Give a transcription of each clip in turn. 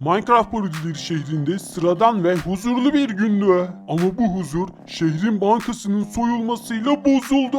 Minecraft parodileri şehrinde sıradan ve huzurlu bir gündü. Ama bu huzur şehrin bankasının soyulmasıyla bozuldu.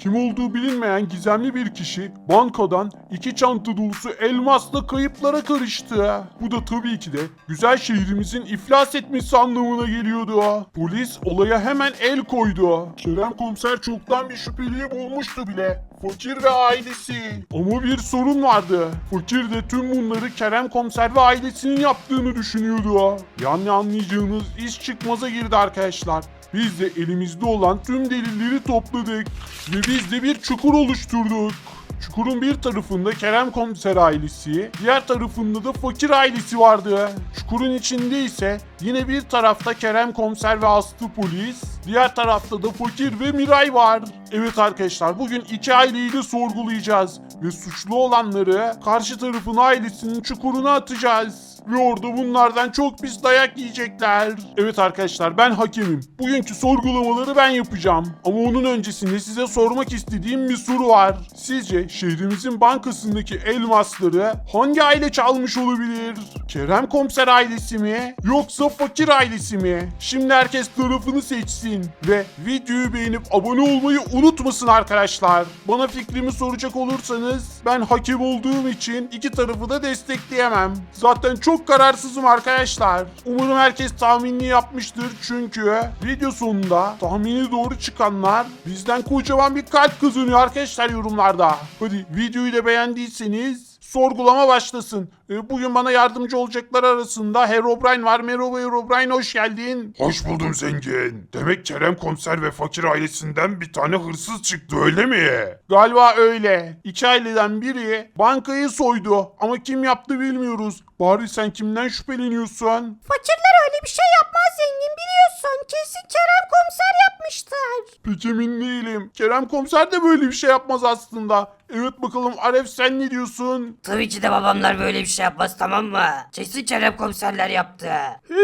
Kim olduğu bilinmeyen gizemli bir kişi bankadan iki çanta dolusu elmasla kayıplara karıştı. Bu da tabii ki de güzel şehrimizin iflas etmesi anlamına geliyordu. Polis olaya hemen el koydu. Kerem komiser çoktan bir şüpheliyi bulmuştu bile. Fakir ve ailesi. Ama bir sorun vardı. Fakir de tüm bunları Kerem komiser ve ailesinin yaptığını düşünüyordu. Yani anlayacağınız iş çıkmaza girdi arkadaşlar. Biz de elimizde olan tüm delilleri topladık. Ve biz de bir çukur oluşturduk. Çukurun bir tarafında Kerem komiser ailesi, diğer tarafında da fakir ailesi vardı. Çukurun içinde ise yine bir tarafta Kerem komiser ve Aslı polis, diğer tarafta da fakir ve Miray var. Evet arkadaşlar bugün iki aileyi de sorgulayacağız ve suçlu olanları karşı tarafın ailesinin çukuruna atacağız. Orada bunlardan çok pis dayak yiyecekler. Evet arkadaşlar ben hakemim. Bugünkü sorgulamaları ben yapacağım. Ama onun öncesinde size sormak istediğim bir soru var. Sizce şehrimizin bankasındaki elmasları hangi aile çalmış olabilir? Kerem komiser ailesi mi? Yoksa fakir ailesi mi? Şimdi herkes tarafını seçsin. Ve videoyu beğenip abone olmayı unutmasın arkadaşlar. Bana fikrimi soracak olursanız ben hakem olduğum için iki tarafı da destekleyemem. Zaten çok kararsızım arkadaşlar. Umarım herkes tahminini yapmıştır çünkü video sonunda tahmini doğru çıkanlar bizden kocaman bir kalp kazanıyor arkadaşlar yorumlarda. Hadi videoyu da beğendiyseniz sorgulama başlasın. Ee, Bugün bana yardımcı olacaklar arasında Herobrine var. Merhaba Herobrine hoş geldin. Hoş buldum zengin. Demek Kerem komiser ve fakir ailesinden bir tane hırsız çıktı öyle mi? Galiba öyle. İki aileden biri bankayı soydu ama kim yaptı bilmiyoruz. Bari sen kimden şüpheleniyorsun? Fakirler öyle bir şey yapmaz zengin biliyorsun. Kesin Kerem komiser yapmıştır. Pek emin değilim. Kerem komiser de böyle bir şey yapmaz aslında. Evet bakalım Aref sen ne diyorsun? Tabii ki de babamlar böyle bir şey yapmaz tamam mı? Kesin Kerem komiserler yaptı.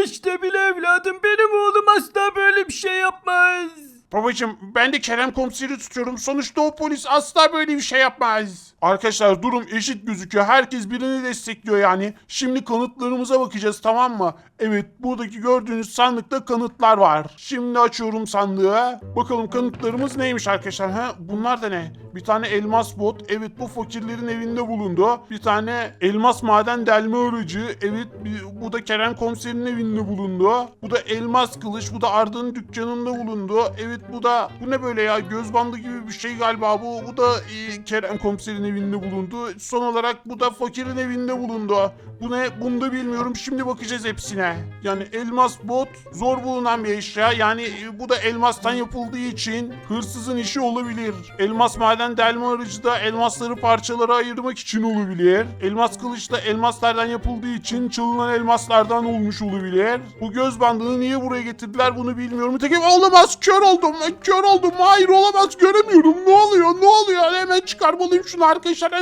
İşte bile evladım benim oğlum asla böyle bir şey yapmaz. Babacım ben de Kerem komiseri tutuyorum. Sonuçta o polis asla böyle bir şey yapmaz. Arkadaşlar durum eşit gözüküyor. Herkes birini destekliyor yani. Şimdi kanıtlarımıza bakacağız tamam mı? Evet buradaki gördüğünüz sandıkta kanıtlar var. Şimdi açıyorum sandığı. Bakalım kanıtlarımız neymiş arkadaşlar? Ha, bunlar da ne? Bir tane elmas bot. Evet bu fakirlerin evinde bulundu. Bir tane elmas maden delme aracı. Evet bir- bu da Kerem komiserin evinde bulundu. Bu da elmas kılıç. Bu da Arda'nın dükkanında bulundu. Evet bu da bu ne böyle ya göz bandı gibi bir şey galiba bu. Bu da e, Kerem komiserin evinde bulundu. Son olarak bu da fakirin evinde bulundu. Bu ne? Bunu da bilmiyorum. Şimdi bakacağız hepsine. Yani elmas bot zor bulunan bir eşya. Yani e, bu da elmastan yapıldığı için hırsızın işi olabilir. Elmas maden delme aracı da elmasları parçalara ayırmak için olabilir. Elmas kılıç da elmaslardan yapıldığı için çalınan elmaslardan olmuş olabilir. Bu göz bandını niye buraya getirdiler bunu bilmiyorum. Tekim olamaz kör oldum. Kör oldum. Hayır olamaz göremiyorum. Ne oluyor? Ne oluyor? Hemen çıkarmalıyım şunu arkadaşlar.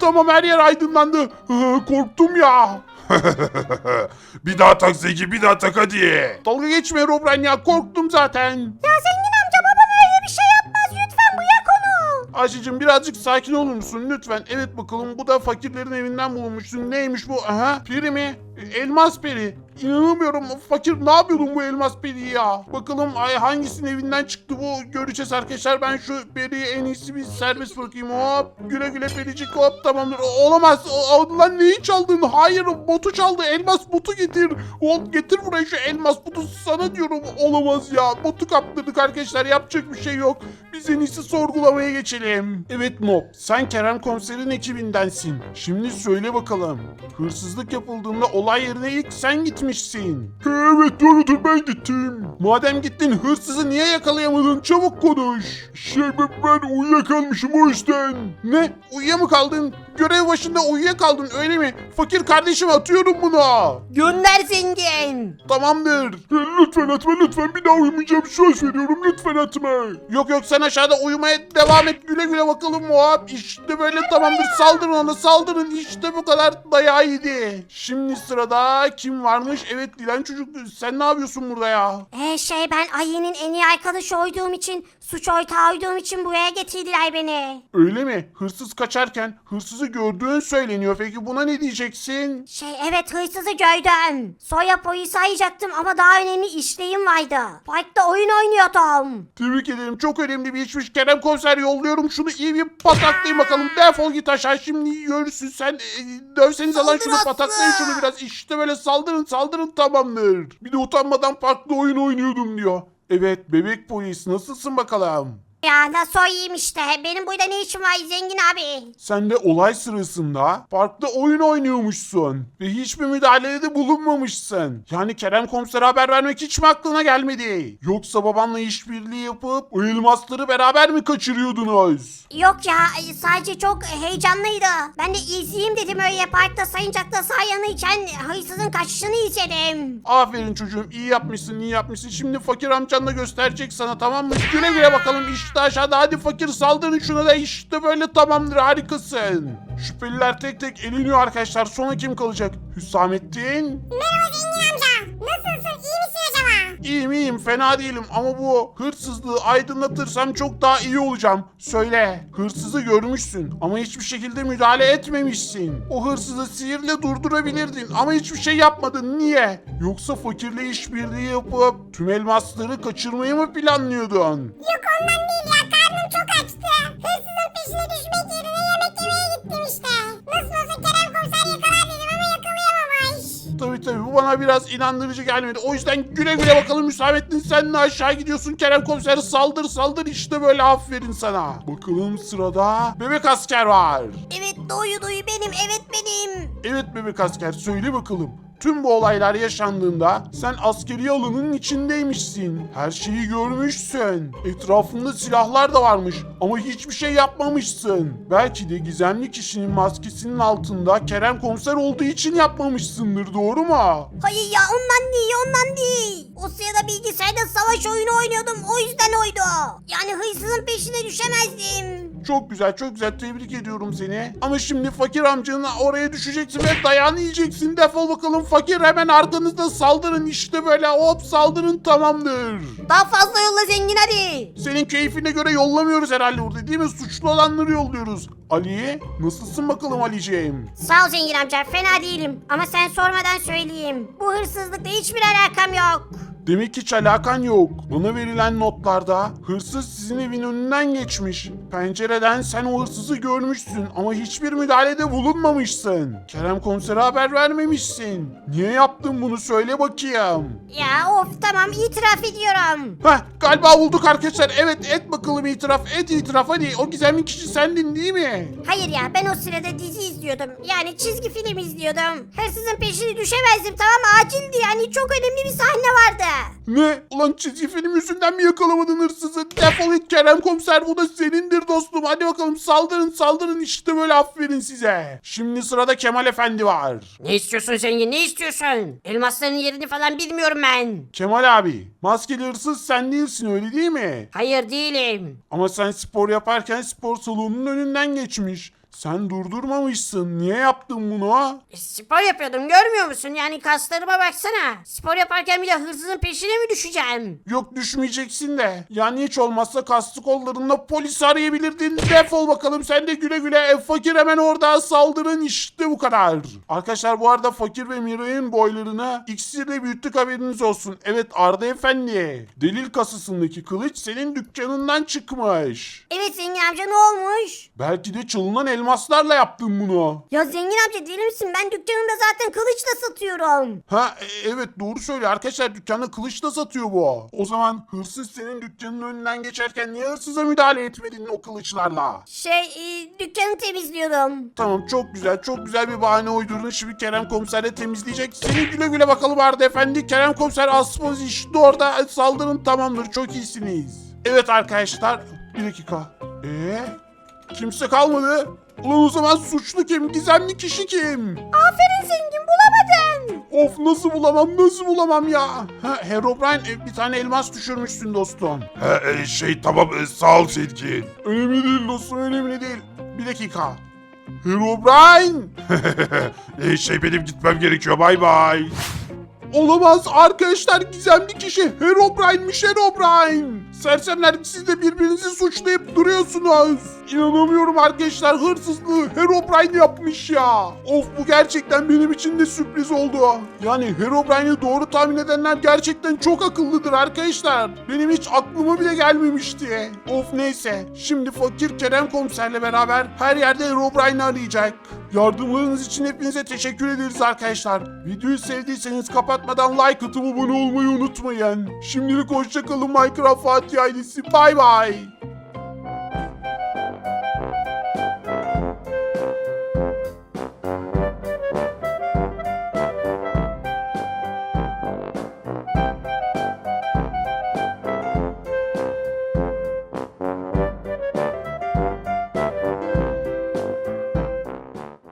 Tamam her yer aydınlandı. Korktum ya. bir daha tak zengin bir daha tak hadi. Dalga geçme Robren ya korktum zaten. Ya zengin amca baban öyle bir şey yapmaz lütfen bırak onu. Ayşe'cim birazcık sakin olur musun lütfen? Evet bakalım bu da fakirlerin evinden bulunmuşsun. Neymiş bu? Aha peri mi? Elmas peri. İnanamıyorum fakir ne yapıyordun bu elmas periyi ya? Bakalım ay hangisinin evinden çıktı bu göreceğiz arkadaşlar. Ben şu periyi en iyisi bir serbest bırakayım. Hop güle güle pericik hop tamamdır. Olamaz. O- o- Lan neyi çaldın? Hayır botu çaldı. Elmas botu getir. Hop getir buraya şu elmas botu sana diyorum. Olamaz ya. Botu kaptırdık arkadaşlar. Yapacak bir şey yok. Biz en iyisi sorgulamaya geçelim. Evet Mob, sen Kerem komiserin ekibindensin. Şimdi söyle bakalım. Hırsızlık yapıldığında olay yerine ilk sen gitmişsin. Evet doğrudur ben gittim. Madem gittin hırsızı niye yakalayamadın? Çabuk konuş. Şey ben, ben uyuyakalmışım o yüzden. Ne? Uyuya mı kaldın? Görev başında uyuyakaldın öyle mi? Fakir kardeşim atıyorum buna. Gönder zengin. Tamamdır. Lütfen atma lütfen bir daha uyumayacağım söz veriyorum lütfen atma. Yok yok sen aşağıda uyumaya devam et güle güle bakalım muhab. İşte böyle tamamdır saldırın ona saldırın işte bu kadar dayağı yedi. Şimdi sırada kim varmış evet Dilan çocuk sen ne yapıyorsun burada ya? Ee, şey ben Ayı'nın en iyi arkadaşı olduğum için, suç ortağı olduğum için buraya getirdiler beni. Öyle mi? Hırsız kaçarken hırsızı gördüğün söyleniyor. Peki buna ne diyeceksin? Şey evet hırsızı gördüm. Sonra polisi arayacaktım ama daha önemli işleyim vardı. Parkta oyun oynuyordum. Tebrik ederim. Çok önemli bir işmiş. Kerem komiser yolluyorum. Şunu iyi bir pataklayın bakalım. Defol git aşağı. Şimdi görürsün sen. E, dövseniz lan Saldır şunu pataklayın şunu biraz. İşte böyle saldırın saldırın tamamdır. Bir de utanmadan parkta oyun oynuyordum diyor. Evet bebek polis nasılsın bakalım? Ya nasıl oyayım işte. Benim burada ne işim var zengin abi? Sen de olay sırasında parkta oyun oynuyormuşsun ve hiçbir müdahalede bulunmamışsın. Yani Kerem komisere haber vermek hiç mi aklına gelmedi? Yoksa babanla işbirliği yapıp o elmasları beraber mi kaçırıyordunuz? Yok ya sadece çok heyecanlıydı. Ben de izleyeyim dedim öyle parkta sayıncakta sayanıyken hırsızın kaçışını izledim. Aferin çocuğum iyi yapmışsın iyi yapmışsın. Şimdi fakir amcan da gösterecek sana tamam mı? Güle güle bakalım işte aşağıda hadi fakir saldırın şuna da işte böyle tamamdır harikasın. Şüpheliler tek tek eleniyor arkadaşlar. Sonra kim kalacak? Hüsamettin? Merhaba zengin amca. Nasılsın iyi misin acaba? İyiyim iyiyim fena değilim ama bu hırsızlığı aydınlatırsam çok daha iyi olacağım. Söyle hırsızı görmüşsün ama hiçbir şekilde müdahale etmemişsin. O hırsızı sihirle durdurabilirdin ama hiçbir şey yapmadın. Niye? Yoksa fakirle işbirliği yapıp tüm elmasları kaçırmayı mı planlıyordun? Yok ondan değil ya karnım çok açtı. Hırsızın peşine düşmek yerine yemek yemeye gittim işte. Nasıl olsa Kerem komiser yakalar dedim ama yakalayamamış. Tabii tabii bu bana biraz inandırıcı gelmedi. O yüzden güle güle bakalım Hüsamettin sen de aşağı gidiyorsun. Kerem komiser saldır saldır işte böyle aferin sana. Bakalım sırada bebek asker var. Evet doyu doyu benim evet benim. Evet bebek asker söyle bakalım. Tüm bu olaylar yaşandığında sen askeri alanın içindeymişsin. Her şeyi görmüşsün. Etrafında silahlar da varmış ama hiçbir şey yapmamışsın. Belki de gizemli kişinin maskesinin altında Kerem komiser olduğu için yapmamışsındır doğru mu? Hayır ya ondan değil ondan değil. O sırada bilgisayarda savaş oyunu oynuyordum o yüzden oydu. Yani hırsızın peşine düşemezdim. Çok güzel çok güzel tebrik ediyorum seni. Ama şimdi fakir amcanın oraya düşeceksin ve dayağını yiyeceksin. Defol bakalım fakir hemen arkanızda saldırın işte böyle hop saldırın tamamdır. Daha fazla yolla zengin hadi. Senin keyfine göre yollamıyoruz herhalde burada değil mi? Suçlu olanları yolluyoruz. Ali nasılsın bakalım Ali'ciğim? Sağ ol zengin amca fena değilim. Ama sen sormadan söyleyeyim. Bu hırsızlıkla hiçbir alakam yok. Demek hiç alakan yok. Bana verilen notlarda hırsız sizin evin önünden geçmiş. Pencereden sen o hırsızı görmüşsün ama hiçbir müdahalede bulunmamışsın. Kerem komisere haber vermemişsin. Niye yaptın bunu söyle bakayım. Ya of tamam itiraf ediyorum. Heh galiba bulduk arkadaşlar. Evet et bakalım itiraf et itiraf hadi. O gizemli kişi sendin değil mi? Hayır ya ben o sırada dizi izliyordum. Yani çizgi film izliyordum. Hırsızın peşine düşemezdim tamam? Acildi yani çok önemli bir sahne vardı. Ne? Ulan çizgi film yüzünden mi yakalamadın hırsızı? Defol git Kerem komiser bu da senindir dostum. Hadi bakalım saldırın saldırın işte böyle aferin size. Şimdi sırada Kemal Efendi var. Ne istiyorsun zengin ne istiyorsun? Elmasların yerini falan bilmiyorum ben. Kemal abi maskeli hırsız sen değilsin öyle değil mi? Hayır değilim. Ama sen spor yaparken spor salonunun önünden geçmiş. Sen durdurmamışsın. Niye yaptın bunu? E, spor yapıyordum görmüyor musun? Yani kaslarıma baksana. Spor yaparken bile hırsızın peşine mi düşeceğim? Yok düşmeyeceksin de. Yani hiç olmazsa kaslı kollarınla polisi arayabilirdin. Defol bakalım sen de güle güle. E, fakir hemen orada saldırın işte bu kadar. Arkadaşlar bu arada fakir ve Miray'ın boylarını iksirle büyüttük haberiniz olsun. Evet Arda Efendi. Delil kasasındaki kılıç senin dükkanından çıkmış. Evet zengin amca ne olmuş? Belki de çalınan elmaslarla yaptın bunu. Ya zengin amca deli misin? Ben dükkanımda zaten kılıçla satıyorum. Ha e, evet doğru söylüyor arkadaşlar dükkanda kılıç da satıyor bu. O zaman hırsız senin dükkanın önünden geçerken niye hırsıza müdahale etmedin o kılıçlarla? Şey e, dükkanı temizliyordum. Tamam çok güzel çok güzel bir bahane uydurdun şimdi Kerem komiser de temizleyecek. Seni güle güle bakalım Arda Efendi. Kerem komiser aspoz işte orada saldırın tamamdır çok iyisiniz. Evet arkadaşlar bir dakika. Eee kimse kalmadı. Ulan o zaman suçlu kim? Gizemli kişi kim? Aferin zengin bulamadın. Of nasıl bulamam nasıl bulamam ya. Ha, Herobrine e, bir tane elmas düşürmüşsün dostum. He, e, şey tamam e, sağ ol zengin. Önemli değil dostum önemli değil. Bir dakika. Herobrine. E, şey benim gitmem gerekiyor bay bay. Olamaz arkadaşlar gizemli kişi Herobrine'miş Herobrine. Sersemler siz de birbirinizi suçlayıp duruyorsunuz. İnanamıyorum arkadaşlar hırsızlığı Herobrine yapmış ya. Of bu gerçekten benim için de sürpriz oldu. Yani Herobrine'i doğru tahmin edenler gerçekten çok akıllıdır arkadaşlar. Benim hiç aklıma bile gelmemişti. Of neyse şimdi fakir Kerem komiserle beraber her yerde Herobrine'i arayacak. Yardımlarınız için hepinize teşekkür ederiz arkadaşlar. Videoyu sevdiyseniz kapatmadan like atıp abone olmayı unutmayın. Şimdilik hoşçakalın Minecraft Fatih ailesi. Bay bay.